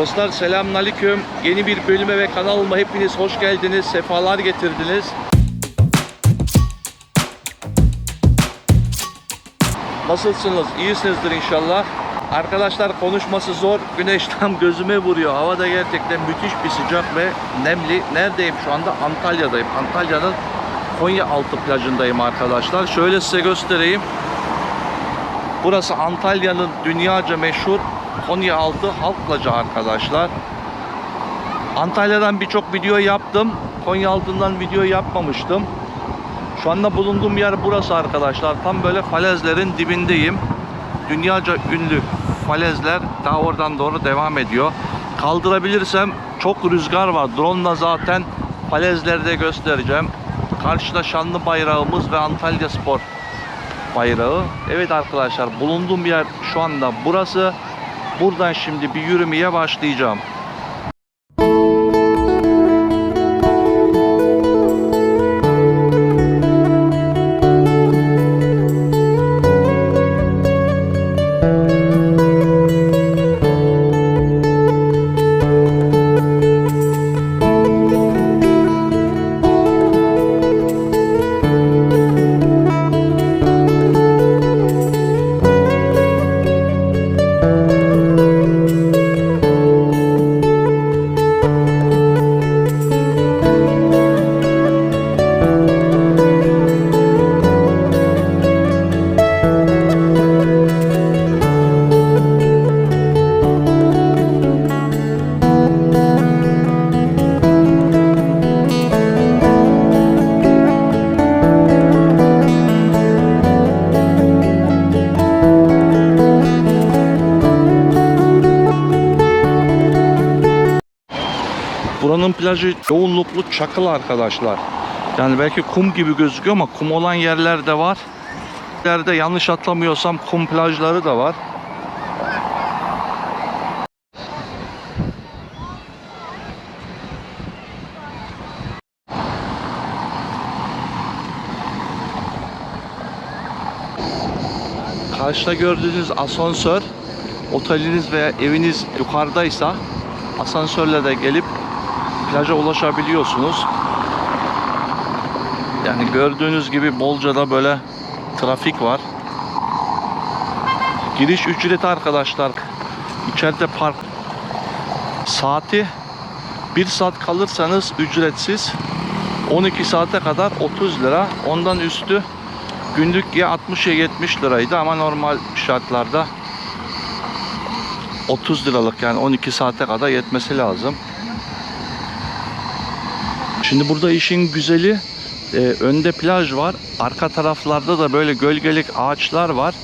Dostlar selamünaleyküm. Yeni bir bölüme ve kanalıma hepiniz hoş geldiniz. Sefalar getirdiniz. Nasılsınız? İyisinizdir inşallah. Arkadaşlar konuşması zor. Güneş tam gözüme vuruyor. Hava da gerçekten müthiş bir sıcak ve nemli. Neredeyim şu anda? Antalya'dayım. Antalya'nın Konyaaltı plajındayım arkadaşlar. Şöyle size göstereyim. Burası Antalya'nın dünyaca meşhur Konyaaltı Halk Plajı arkadaşlar. Antalya'dan birçok video yaptım. Konyaaltı'ndan video yapmamıştım. Şu anda bulunduğum yer burası arkadaşlar. Tam böyle falezlerin dibindeyim. Dünyaca ünlü falezler daha oradan doğru devam ediyor. Kaldırabilirsem çok rüzgar var. Drone'la zaten falezleri de göstereceğim. Karşıda şanlı bayrağımız ve Antalya Spor bayrağı. Evet arkadaşlar bulunduğum yer şu anda burası. Buradan şimdi bir yürümeye başlayacağım. Buranın plajı yoğunluklu çakıl arkadaşlar. Yani belki kum gibi gözüküyor ama kum olan yerler de var. Yerde yanlış atlamıyorsam kum plajları da var. Karşıda gördüğünüz asansör oteliniz veya eviniz yukarıdaysa asansörle de gelip plaja ulaşabiliyorsunuz. Yani gördüğünüz gibi Bolca'da böyle trafik var. Giriş ücreti arkadaşlar. İçeride park saati 1 saat kalırsanız ücretsiz. 12 saate kadar 30 lira. Ondan üstü günlük ya 60 ya 70 liraydı ama normal şartlarda 30 liralık yani 12 saate kadar yetmesi lazım. Şimdi burada işin güzeli e, önde plaj var. Arka taraflarda da böyle gölgelik ağaçlar var.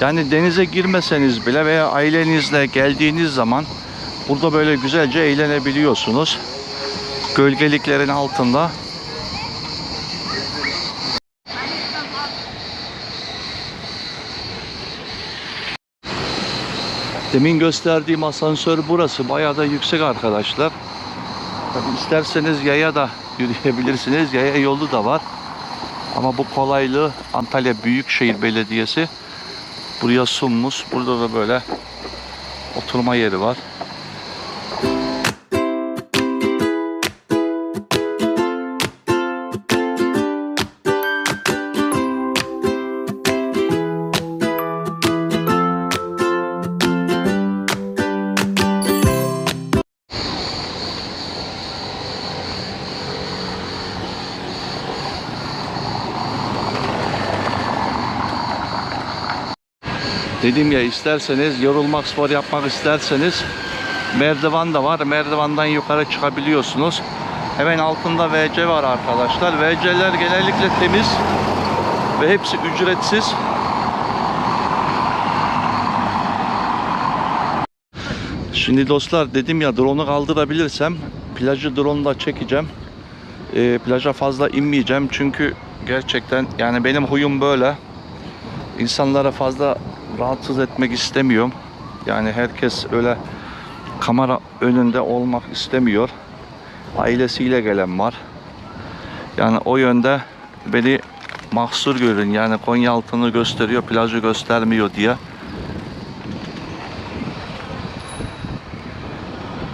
Yani denize girmeseniz bile veya ailenizle geldiğiniz zaman burada böyle güzelce eğlenebiliyorsunuz. Gölgeliklerin altında. Demin gösterdiğim asansör burası. Bayağı da yüksek arkadaşlar. Tabii isterseniz yaya da yürüyebilirsiniz. Yaya yolu da var. Ama bu kolaylığı Antalya Büyükşehir Belediyesi buraya sunmuş. Burada da böyle oturma yeri var. Dedim ya isterseniz yorulmak spor yapmak isterseniz merdiven de var. Merdivenden yukarı çıkabiliyorsunuz. Hemen altında WC var arkadaşlar. WC'ler genellikle temiz ve hepsi ücretsiz. Şimdi dostlar dedim ya drone'u kaldırabilirsem plajı drone'la çekeceğim. Ee, plaja fazla inmeyeceğim çünkü gerçekten yani benim huyum böyle. İnsanlara fazla rahatsız etmek istemiyorum. Yani herkes öyle kamera önünde olmak istemiyor. Ailesiyle gelen var. Yani o yönde beni mahsur görün. Yani Konyaaltı'nı gösteriyor, plajı göstermiyor diye.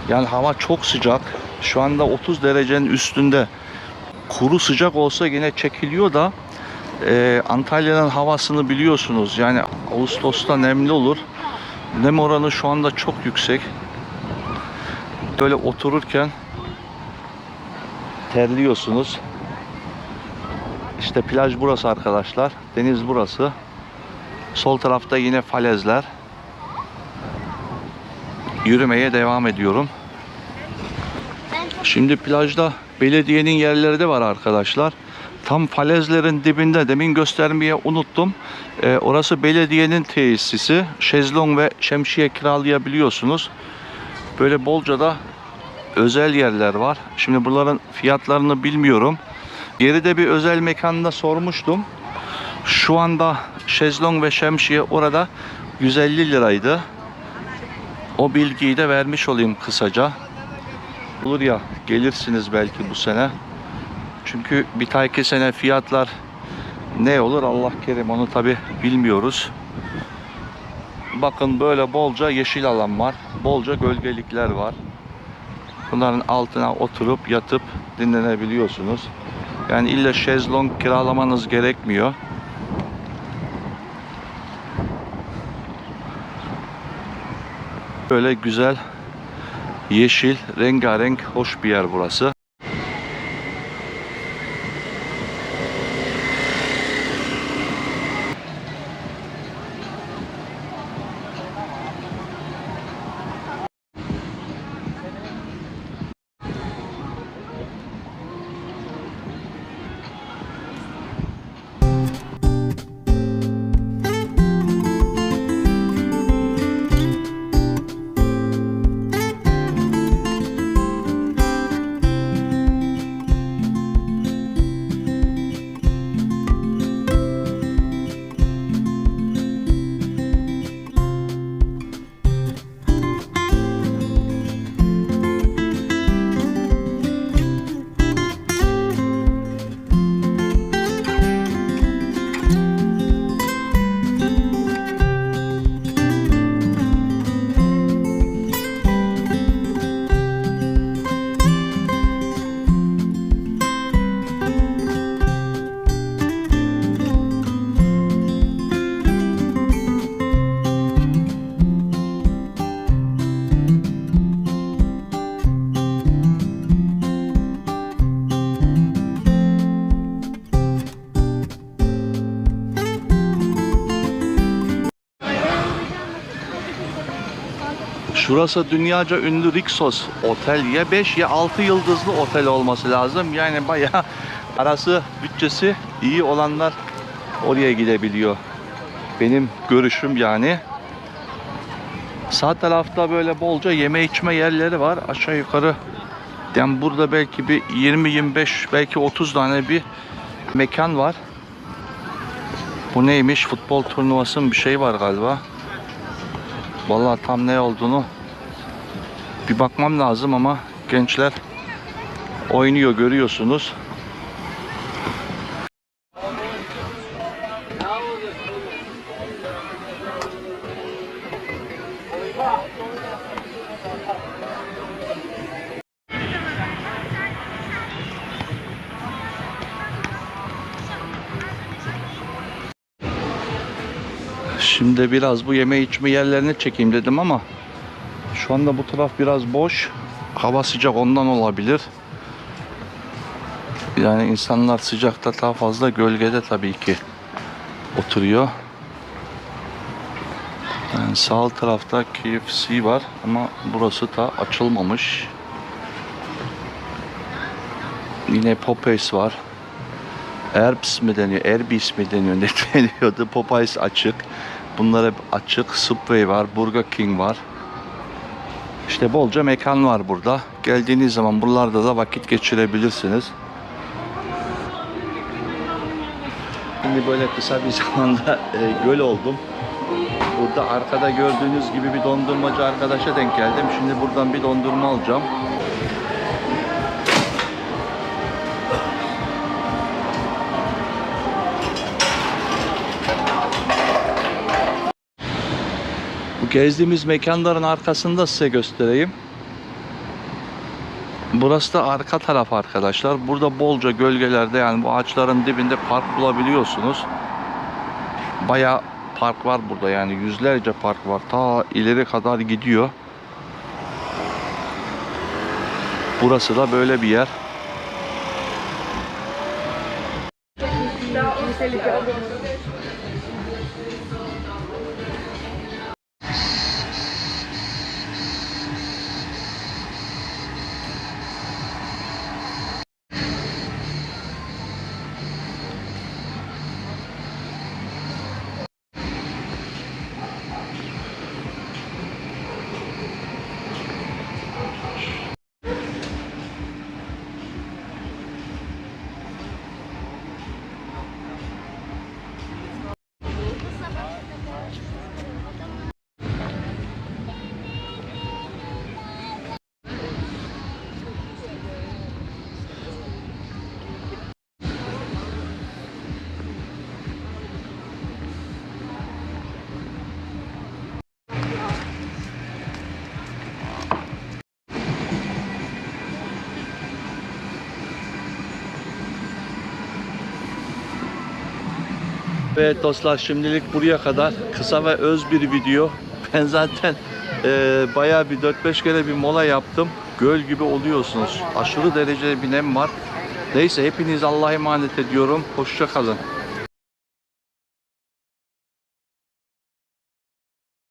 Yani hava çok sıcak. Şu anda 30 derecenin üstünde. Kuru sıcak olsa yine çekiliyor da e, Antalya'nın havasını biliyorsunuz. Yani Ağustos'ta nemli olur. Nem oranı şu anda çok yüksek. Böyle otururken terliyorsunuz. İşte plaj burası arkadaşlar. Deniz burası. Sol tarafta yine falezler. Yürümeye devam ediyorum. Şimdi plajda belediyenin yerleri de var arkadaşlar. Tam falezlerin dibinde demin göstermeye unuttum. Ee, orası belediyenin tesisi. Şezlong ve şemsiye kiralayabiliyorsunuz. Böyle bolca da özel yerler var. Şimdi bunların fiyatlarını bilmiyorum. Geride bir özel mekanda sormuştum. Şu anda şezlong ve şemsiye orada 150 liraydı. O bilgiyi de vermiş olayım kısaca. Olur ya gelirsiniz belki bu sene. Çünkü bir dahaki sene fiyatlar ne olur Allah kerim onu tabi bilmiyoruz. Bakın böyle bolca yeşil alan var. Bolca gölgelikler var. Bunların altına oturup yatıp dinlenebiliyorsunuz. Yani illa şezlong kiralamanız gerekmiyor. Böyle güzel, yeşil, rengarenk, hoş bir yer burası. Şurası dünyaca ünlü Rixos Otel. Ya 5 ya 6 yıldızlı otel olması lazım. Yani bayağı arası bütçesi iyi olanlar oraya gidebiliyor. Benim görüşüm yani. Sağ tarafta böyle bolca yeme içme yerleri var. Aşağı yukarı yani burada belki bir 20-25 belki 30 tane bir mekan var. Bu neymiş? Futbol turnuvası bir şey var galiba. Vallahi tam ne olduğunu bir bakmam lazım ama gençler oynuyor görüyorsunuz. Şimdi biraz bu yeme içme yerlerini çekeyim dedim ama şu anda bu taraf biraz boş. Hava sıcak ondan olabilir. Yani insanlar sıcakta daha fazla gölgede tabii ki oturuyor. Yani sağ tarafta KFC var ama burası da açılmamış. Yine Popeyes var. Erbs mi deniyor? Erbis mi deniyor? Ne deniyordu? Popeyes açık. Bunlar hep açık. Subway var. Burger King var. İşte bolca mekan var burada. Geldiğiniz zaman buralarda da vakit geçirebilirsiniz. Şimdi böyle kısa bir zamanda e, göl oldum. Burada arkada gördüğünüz gibi bir dondurmacı arkadaşa denk geldim. Şimdi buradan bir dondurma alacağım. Gezdiğimiz mekanların arkasında size göstereyim. Burası da arka taraf arkadaşlar. Burada bolca gölgelerde yani bu ağaçların dibinde park bulabiliyorsunuz. Baya park var burada yani yüzlerce park var. Ta ileri kadar gidiyor. Burası da böyle bir yer. Evet dostlar şimdilik buraya kadar kısa ve öz bir video. Ben zaten e, bayağı bir 4-5 kere bir mola yaptım. Göl gibi oluyorsunuz. Aşırı derecede bir nem var. Neyse hepiniz Allah'a emanet ediyorum. Hoşça kalın.